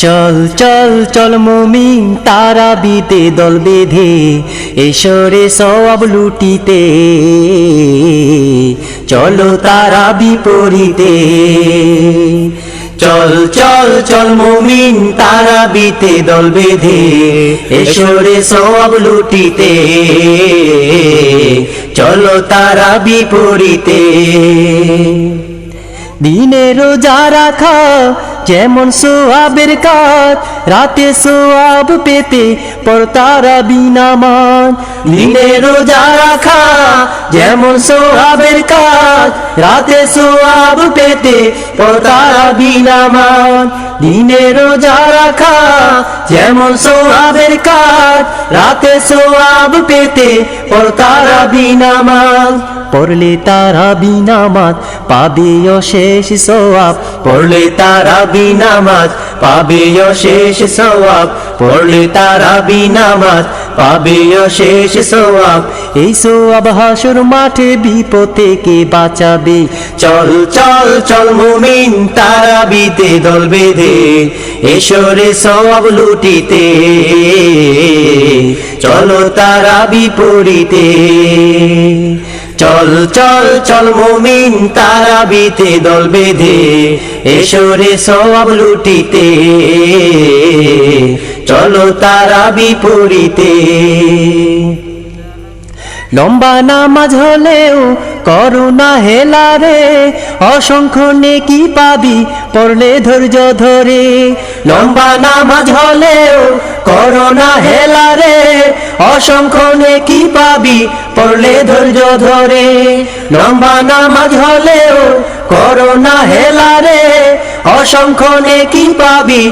চল চল চল মমিন তারা বিতে দল বেঁধে এসরে সব লুটিতে। চলো তারা বিপরীতে চল চল চল মমিন তারা বিতে দল বেঁধে এসরে সব লুটিতে। চলো তারা বিপরীতে দিনে রোজা রাখা যেমন সোয়াবের কাজ, রাতে সোয়াব পেতে পরতারা বিনামান দিনে রোজা রাখা যেমন সোয়াবের কাজ, রাতে সোয়াব পেতে পরতারা বিনামান দিনে রোজা রাখা যেমন সোয়াবের কাজ, রাতে সোয়াব পেতে পরতারা বিনামান পড়লে তারা বিনামাত পাবে অশেষ সওয়াব পড়লে তারা বিনামাত পাবে অশেষ সওয়াব, পড়লে তারা বিনামাত পাবে শেষ সওয়াব। এই সওয়াব হাসুর মাঠে বিপদ থেকে বাঁচাবে। চল চল চল মুমিন তারা বিতে দল বেঁধে এসরে সওয়াব লুটিতে। চলো তারা বিপরীতে চল চল চল মুমিন তারাবিতে দল বেঁধে এসরে সব লুটিতে। চলো তারা বিপরীতে লম্বা নামাজ হলেও করুণা হেলা রে। অসংখ্য নেকি পাবি, পড়লে ধৈর্য ধরে। লম্বা নামাজ হলেও করোনা হেলা রে। অসংখ্য নেকি পাবি, পড়লে ধৈর্য ধরে। লম্বা নামাজ হলেও করোনা হেলা রে। অসংখ্য নেকি পাবি